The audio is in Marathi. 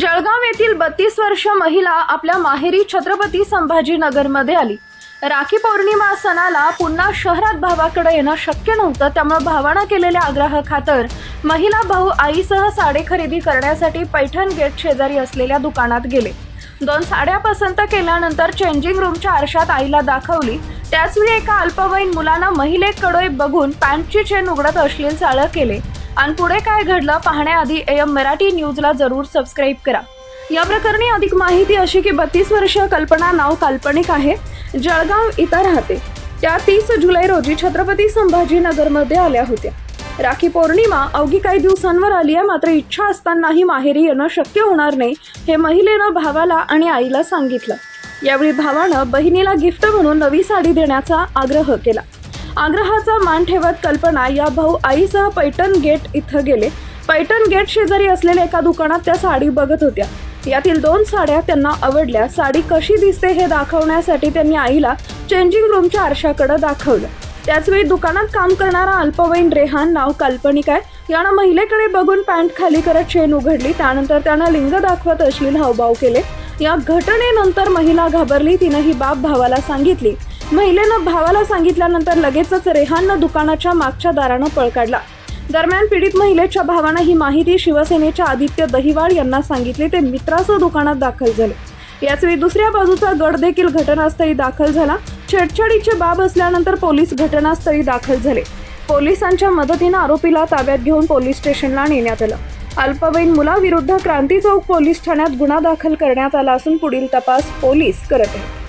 जळगाव येथील बत्तीस वर्ष महिला आपल्या माहेरी छत्रपती संभाजीनगरमध्ये आली. राखी पौर्णिमा सणाला पुन्हा शहरात भावाकडे येणं शक्य नव्हतं त्यामुळे भावानं केलेल्या आग्रहाखातर महिला भाऊ आईसह साडे खरेदी करण्यासाठी पैठण गेट शेजारी असलेल्या दुकानात गेले. दोन साड्या पसंत केल्यानंतर चेंजिंग रूमच्या आरशात आईला दाखवली. त्याचवेळी एका अल्पवयीन मुलानं महिलेकडे बघून पॅन्टची चेन उघडत अश्लील चाळं केले. आणि पुढे काय घडलं पाहण्याआधी एम मराठी न्यूजला जरूर सबस्क्राईब करा. या प्रकरणी अधिक माहिती अशी की बत्तीस वर्षीय कल्पना नाव काल्पनिक आहे जळगाव इथं राहते. त्या तीस जुलै रोजी छत्रपती संभाजीनगरमध्ये आल्या होत्या. राखी पौर्णिमा अवघी काही दिवसांवर आली आहे मात्र इच्छा असतानाही माहेरी येणं शक्य होणार नाही हे महिलेनं भावाला आणि आईला सांगितलं. यावेळी भावानं बहिणीला गिफ्ट म्हणून नवी साडी देण्याचा आग्रह केला. आग्रहाचा मान ठेवत कल्पना या भाऊ आईसह पैठण गेट इथं गेले. पैठण गेट शेजारी असलेल्या एका दुकानात त्या साडी बघत होत्या. यातील दोन साड्या त्यांना आवडल्या. साडी कशी दिसते हे दाखवण्यासाठी त्यांनी आईला चेंजिंग रूमच्या आरशाकडे दाखवलं. त्याचवेळी दुकानात काम करणारा अल्पवयीन रेहान नाव काल्पनिक आहे. यानं महिलेकडे बघून पॅन्ट खाली करत चेन उघडली. त्यानंतर त्यानं लिंग दाखवत अश्लील हावभाव केले. या घटनेनंतर महिला घाबरली. तिनं ही बाब भावाला सांगितली. महिलेनं भावाला सांगितल्यानंतर लगेचच रेहाननं दुकानाच्या मागच्या दारानं पळ काढला. दरम्यान पीडित महिलेच्या भावानं ही माहिती शिवसेनेच्या आदित्य दहिवाड यांना सांगितली. ते मित्रासह दुकानात दाखल झाले. याचवेळी दुसऱ्या बाजूचा गड देखील घटनास्थळी दाखल झाला. छेडछाडीची बाब असल्यानंतर पोलीस घटनास्थळी दाखल झाले. पोलिसांच्या मदतीनं आरोपीला ताब्यात घेऊन पोलीस स्टेशनला नेण्यात आलं. अल्पवयीन मुलाविरुद्ध क्रांती चौक पोलीस ठाण्यात गुन्हा दाखल करण्यात आला असून पुढील तपास पोलीस करत आहेत.